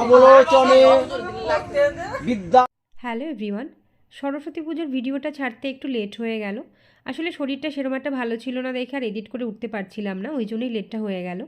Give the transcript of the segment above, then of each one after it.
অবলোচনে বিদ্যা hello everyone Saraswati পুজোর ভিডিওটা ছাড়তে একটু লেট হয়ে গেল। আসলে শরীরটা সেরকম একটা ভালো ছিল না দেখে আর এডিট করে উঠতে পারছিলাম না, ওই জন্যই লেটটা হয়ে গেল।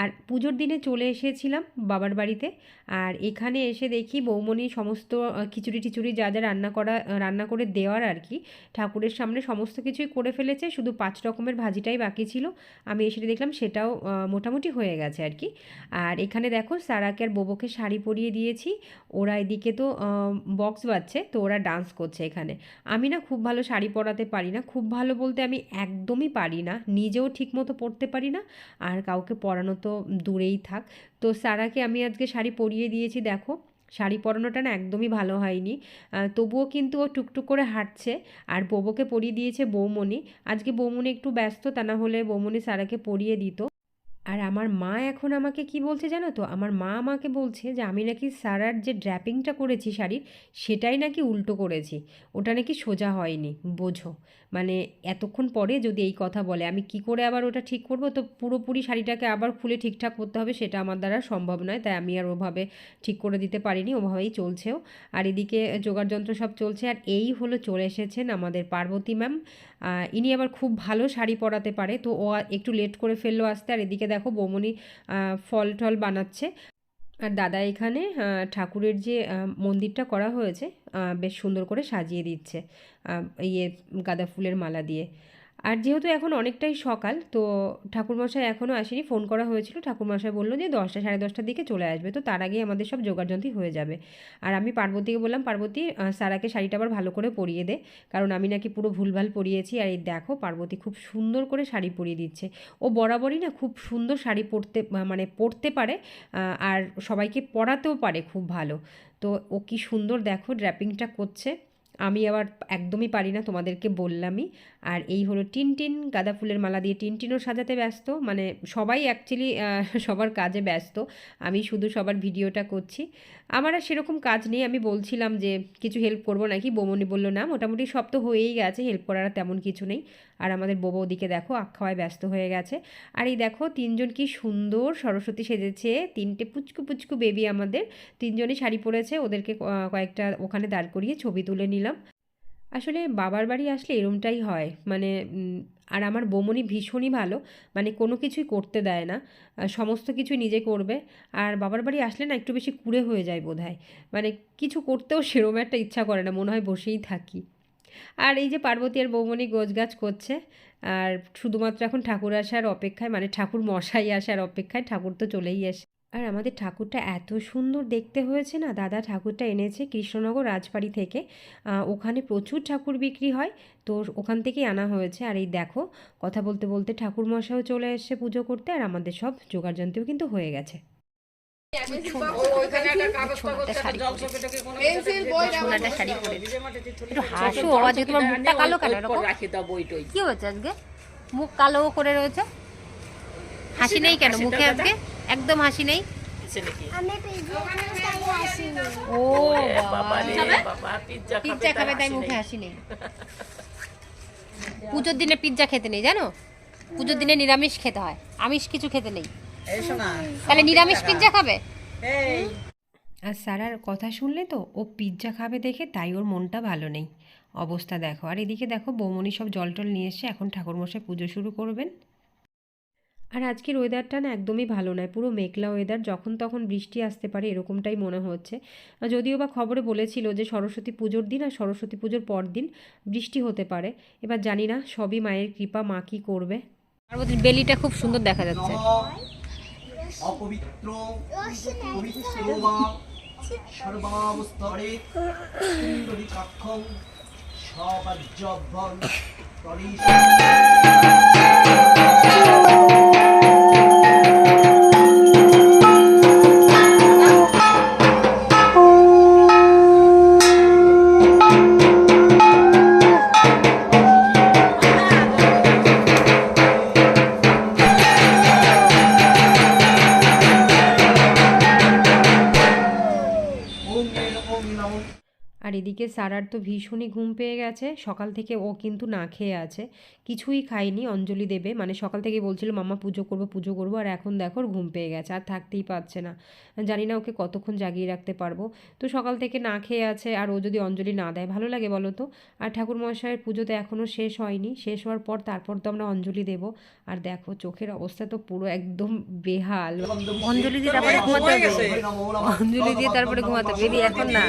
আর পুজোর দিনে চলে এসেছিলাম বাবার বাড়িতে, আর এখানে এসে দেখি বৌমণি সমস্ত খিচুড়ি টিচুড়ি যা যা রান্না করা রান্না করে দেওয়ার আর কি, ঠাকুরের সামনে সমস্ত কিছুই করে ফেলেছে, শুধু পাঁচ রকমের ভাজিটাই বাকি ছিল। আমি এসে দেখলাম সেটাও মোটামুটি হয়ে গেছে আর কি। আর এখানে দেখো সারাকে আর বোবোকে শাড়ি পরিয়ে দিয়েছি, ওরা এদিকে তো বক্স বাজছে, তো ওরা ডান্স করছে এখানে। আমি না খুব ভালো শাড়ি পরাতে পারি না, খুব ভালো বলতে আমি একদমই পারি না। নিজেও ঠিকমতো পড়তে পারি না, আর কাউকে পরানো তো দূরেই থাক। তো সারাকে আমি আজকে শাড়ি পরিয়ে দিয়েছি, দেখো। শাড়ি পরানোটা না একদমই ভালো হয়নি। তবুও কিন্তু ও টুকটুক করে হাঁটছে, আর বোবোকে পরিয়ে দিয়েছে বৌমনি। আজকে বৌমনি একটু ব্যস্ত, তা না হলে বৌমনি সারাকে পরিয়ে দিত। আর আমার মা এখন আমাকে কি বলছে জানো তো? আমার মা আমাকে বলছে যে, আমি নাকি সারার যে ড্র্যাপিংটা করেছি শাড়ির, সেটাই নাকি উল্টো করেছি। ওটা নাকি সোজা হয়নি। বোঝো। মানে এতক্ষণ পরে যদি এই কথা বলে, আমি কি করে আবার ওটা ঠিক করব? তো পুরোপুরি শাড়িটাকে আবার খুলে ঠিকঠাক করতে হবে, সেটা আমার দ্বারা সম্ভব নয়। তাই আমি আর ওভাবে ঠিক করে দিতে পারিনি, ওভাবেই চলছেও। আর এদিকে জোগাড় যন্ত্র সব চলছে। আর এই হলো চলে এসেছেন আমাদের পার্বতী ম্যাম। ইনি আবার খুব ভালো শাড়ি পরাতে পারে। তো ও একটু লেট করে ফেলল আসতে, আর এদিকে দেখো বৌমনি ফল টল বানাচ্ছে। আর দাদা এখানে ঠাকুরের যে মন্দিরটা করা হয়েছে বেশ সুন্দর করে সাজিয়ে দিচ্ছে ইয়ে গাঁদা ফুলের মালা দিয়ে। আর যেহেতু এখন অনেকটাই সকাল, তো ঠাকুরমশাই এখনও আসেনি। ফোন করা হয়েছিল, ঠাকুরমশাই বলল যে দশটা, সাড়ে দশটার দিকে চলে আসবে। তো তার আগেই আমাদের সব জোগাড়যন্ত্রী হয়ে যাবে। আর আমি পার্বতীকে বললাম, পার্বতী সারাকে শাড়িটা আবার ভালো করে পরিয়ে দে। কারণ আমি নাকি পুরো ভুলভাল পরিয়েছি। আর এই দেখো, পার্বতী খুব সুন্দর করে শাড়ি পরিয়ে দিচ্ছে। ও বরাবরই না খুব সুন্দর শাড়ি পরতে মানে পরতে পারে আর সবাইকে পরাতেও পারে খুব ভালো। তো ও কি সুন্দর দেখো, ড্র্যাপিংটা করছে। আমি আবার একদমই পারি না, তোমাদেরকে বললামই। আর এই হলো টিনটিন, গাঁদা ফুলের মালা দিয়ে টিনটিনও সাজাতে ব্যস্ত। মানে সবাই অ্যাকচুয়ালি সবার কাজে ব্যস্ত। আমি শুধু সবার ভিডিওটা করছি। আমার আর সেরকম কাজ নেই। আমি বলছিলাম যে কিছু হেল্প করব নাকি? বোমনি বলল, না, মোটামুটি সব তো হয়েই গেছে। হেল্প করার তেমন কিছু নেই। আর আমাদের বোবো ওদিকে দেখো, আখ খাওয়ায় ব্যস্ত হয়ে গেছে। আর এই দেখো, তিনজন কি সুন্দর সরস্বতী সেজেছে। তিনটে পুচকু পুচকু বেবি আমাদের। তিনজনই শাড়ি পরেছে। ওদেরকে কয়েকটা ওখানে দাঁড় করিয়ে ছবি তুলে নিলাম। আসলে বাবার বাড়ি আসলে এরমটাই হয়। মানে আর আমার বৌমনি ভীষণই ভালো। মানে কোনো কিছুই করতে দেয় না। সমস্ত কিছু নিজে করবে। আর বাবার বাড়ি আসলে না একটু বেশি কুড়ে হয়ে যায় বোধহয়। মানে কিছু করতেও সেরম একটা ইচ্ছা করে না। মনে হয় বসেই থাকি। আর এই যে পার্বতী আর বৌমনি গোছগাছ করছে, আর শুধুমাত্র এখন ঠাকুর আসার অপেক্ষায় মানে ঠাকুর মশাই আসার অপেক্ষায় ঠাকুর তো চলেই আসে। আর আমাদের ঠাকুরটা এত সুন্দর দেখতে হয়েছে না? দাদা ঠাকুরটা এনেছে কৃষ্ণনগর রাজবাড়ি থেকে। ওখানে প্রচুর ঠাকুর বিক্রি হয়। তো ওখান থেকেই আনা হয়েছে। আর এই দেখো কথা বলতে বলতে ঠাকুর মশাইও চলে এসেছে পুজো করতে আর আমাদের সব জোগাড়যন্ত্রও কিন্তু হয়ে গেছে। কি হয়েছে আজকে মুখ কালো করে রয়েছে? হাসি নেই কেন? মুখে আজকে? একদম হাসি নেই? ও পিৎজা খাবে? তাই মুখে হাসি নেই। পুজোর দিনে পিৎজা খেতে নেই জানো? পুজোর দিনে নিরামিষ খেতে হয়। আমিষ কিছু খেতে নেই। তাহলে নিরামিষ পিৎজা খাবে? আর সারার কথা শুনলে তো ও পিৎজা খাবে দেখে তাই ওর মনটা ভালো নেই। অবস্থা দেখো আর এদিকে দেখো বৌমনি সব জল টল নিয়ে এসে এখন ঠাকুরমশাই পুজো শুরু করবেন। আর আজকের ওয়েদারটা না একদমই ভালো নয় পুরো মেঘলা ওয়েদার যখন তখন বৃষ্টি আসতে পারে এরকমটাই মনে হচ্ছে। যদিও বা খবরে বলেছিল যে সরস্বতী পুজোর দিন আর সরস্বতী পুজোর পর দিন বৃষ্টি হতে পারে এবার জানি না সবই মায়ের কৃপা মা কী করবে। পার্বতীর বেলিটা খুব সুন্দর দেখা যাচ্ছে। অপবিত্র সর্বাবস্তরে সারার তো ভীষণই ঘুম পেয়ে গেছে। সকাল থেকে ও কিন্তু না খেয়ে আছে। কিছুই খায়নি অঞ্জলি দেবে। মানে সকাল থেকে বলছিল মামা পুজো করব পুজো করব আর এখন দেখো ঘুম পেয়ে গেছে আর থাকতেই পারছে না। জানি না ওকে কতক্ষণ জাগিয়ে রাখতে পারব। তো সকাল থেকে না খেয়ে আছে আর ও যদি অঞ্জলি না দেয় ভালো লাগে বলো তো? আর ঠাকুরমশাইয়ের পুজো তো এখনও শেষ হয়নি। শেষ হওয়ার পর তারপর তো আমরা অঞ্জলি দেব। আর দেখো চোখের অবস্থা তো পুরো একদম বেহাল। অঞ্জলি দিয়ে তারপরে ঘুমাতে হবে। অঞ্জলি দিয়ে তারপরে ঘুমাতে হবে। এখন না।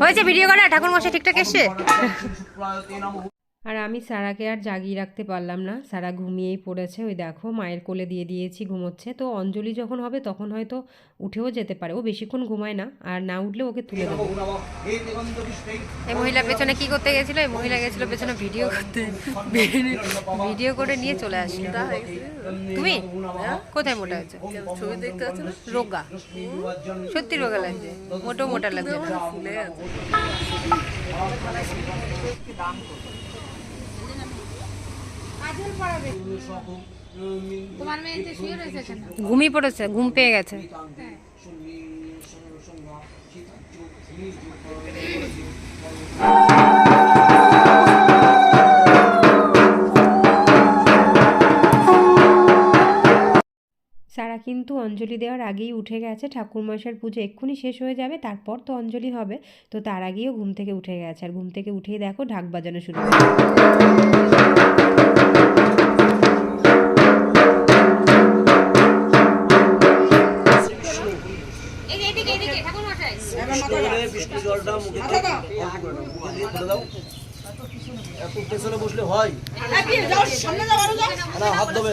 হয়েছে ভিডিও করা? ঠাকুর মশাই ঠিকঠাক এসছে? আর আমি সারাকে আর জাগিয়ে রাখতে পারলাম না। সারা ঘুমিয়েই পড়েছে। ওই দেখো মায়ের কোলে দিয়ে দিয়েছি ঘুমোচ্ছে। তো অঞ্জলি যখন হবে তখন হয়তো উঠেও যেতে পারে। ও বেশিক্ষণ ঘুমায় না আর না উঠলে ওকে তুলে দেবো। এই মহিলা পেছনে কি করতে গেছিল? এই মহিলা গেছিল পেছনে ভিডিও করতে। ভিডিও করে নিয়ে চলে আসলো। তুমি? কোথায় মোটা হয়েছে? ছবি দেখতে পাচ্ছ না? রোগা। সত্যি রোগা লাগছে। মোটো মোটা লাগছে আছে ঘুমিয়ে পড়েছে ঘুম পেয়ে গেছে। সারা কিন্তু অঞ্জলি দেওয়ার আগেই উঠে গেছে। ঠাকুর ঠাকুরমশার পুজো এক্ষুনি শেষ হয়ে যাবে তারপর তো অঞ্জলি হবে। তো তার আগেও ঘুম থেকে উঠে গেছে। আর ঘুম থেকে উঠেই দেখো ঢাক বাজানো শুরু পেছনে বসলে হয়। না হাত দেবে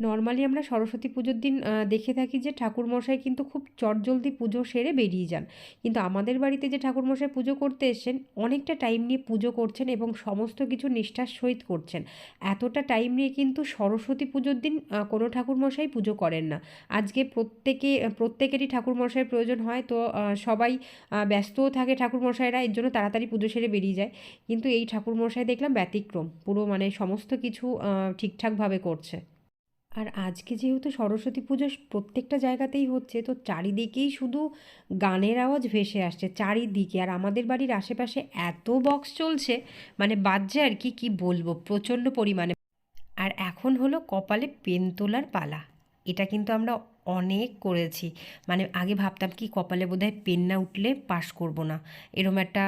নর্মালি আমরা সরস্বতী পুজোর দিন দেখে থাকি যে ঠাকুরমশাই কিন্তু খুব চটজলদি পুজো সেরে বেরিয়ে যান। কিন্তু আমাদের বাড়িতে যে ঠাকুরমশাই পুজো করতে এসেছেন, অনেকটা টাইম নিয়ে পুজো করছেন এবং সমস্ত কিছু নিষ্ঠার সহিত করছেন। এতটা টাইম নিয়ে কিন্তু সরস্বতী পুজোর দিন কোনো ঠাকুরমশাই পুজো করেন না। আজকে প্রত্যেকে, প্রত্যেকেরই ঠাকুরমশাইয়ের প্রয়োজন হয়, তো সবাই ব্যস্তও থাকে ঠাকুরমশাইরা, এর জন্য তাড়াতাড়ি পুজো সেরে বেরিয়ে যায়। কিন্তু এই ঠাকুরমশাই দেখলাম ব্যতিক্রম, পুরো মানে সমস্ত কিছু ঠিকঠাকভাবে করছে। আর আজকে যেহেতু সরস্বতী পুজো প্রত্যেকটা জায়গাতেই হচ্ছে, তো চারিদিকেই শুধু গানের আওয়াজ ভেসে আসছে, চারিদিকে। আর আমাদের বাড়ির আশেপাশে এত বক্স চলছে মানে বাজছে আর কি, কী বলব? প্রচণ্ড পরিমাণে। আর এখন হলো কপালে পেন তোলার পালা। এটা কিন্তু আমরা অনেক করেছি। মানে আগে ভাবতাম কি কপালে বোধহয় পেন না উঠলে পাশ করব না। এরম একটা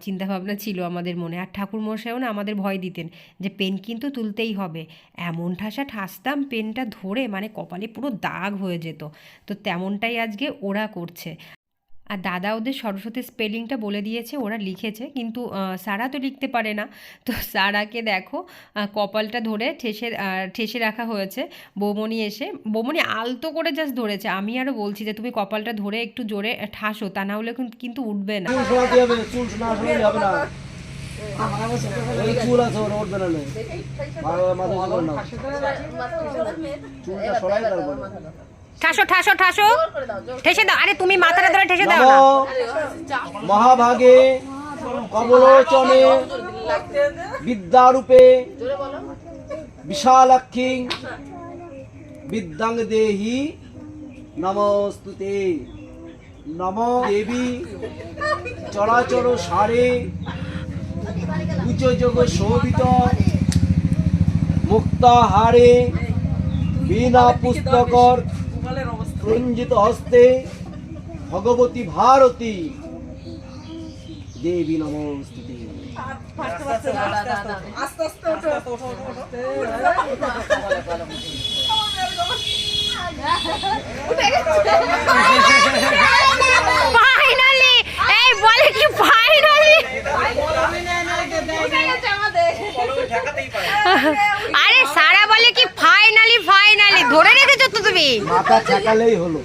চিন্তাভাবনা ছিল আমাদের মনে। আর ঠাকুরমশাইও না আমাদের ভয় দিতেন যে পেন কিন্তু তুলতেই হবে। এমন ঠাসা ঠাসতাম পেনটা ধরে মানে কপালে পুরো দাগ হয়ে যেত। তো তেমনটাই আজকে ওরা করছে। আর দাদা ওদের সরস্বতী স্পেলিংটা বলে দিয়েছে ওরা লিখেছে কিন্তু সারা তো লিখতে পারে না। তো সারাকে দেখো কপালটা ধরে ঠেসে ঠেসে রাখা হয়েছে বৌমনি এসে বৌমনি আলতো করে জাস্ট ধরেছে। আমি আরও বলছি যে তুমি কপালটা ধরে একটু জোরে ঠাসো তা না হলে কিন্তু- উঠবে না। চুলটা ঠাসো ঠাসো ঠাসো। ঠেসে দাও। আরে তুমি মাথাটা ধরে ঠেসে দাও মহাভাগে কমলোচনে বিদ্যারূপে বিশালাক্ষী বিদ্যাং দেহি নমস্তুতে। নম দেবী চরাচর সারে উচ্চযোগ শোভিত মুক্তাহারে বিনা পুস্তকর রঞ্জিত হস্তে ভগবতী ভারতী। দেবী নমস্তুতে ফাইনালি আরে, সারা বলে কি ফাইনালি ফাইনালি ধরে রেখেছো তুমি মাথা ঠেকালেই হলো।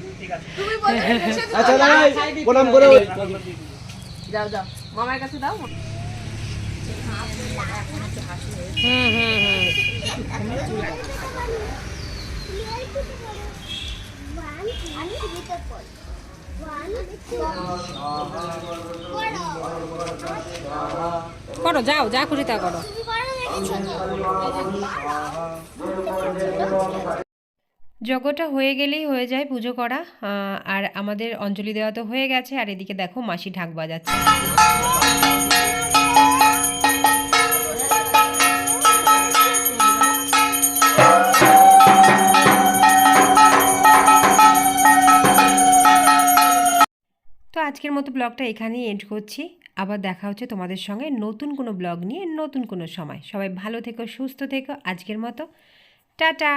আচ্ছা দাঁড়াই প্রণাম করে যাও যাও। মামার কাছে দাও হুম হুম হুম। করো যাও যা খুশি তা করো। তুমি করো নাকি ছোট যজ্ঞটা হয়ে গেলেই হয়ে যায় পুজো করা আর আমাদের অঞ্জলি দেওয়া তো হয়ে গেছে, আর এদিকে দেখো মাসি ঢাক বাজাচ্ছে। তো আজকের মতো ব্লগটা এখানেই এন্ড করছি। আবার দেখা হচ্ছে তোমাদের সঙ্গে নতুন কোনো ব্লগ নিয়ে নতুন কোনো সময়। সবাই ভালো থেকো, সুস্থ থেকো, আজকের মতো। টাটা!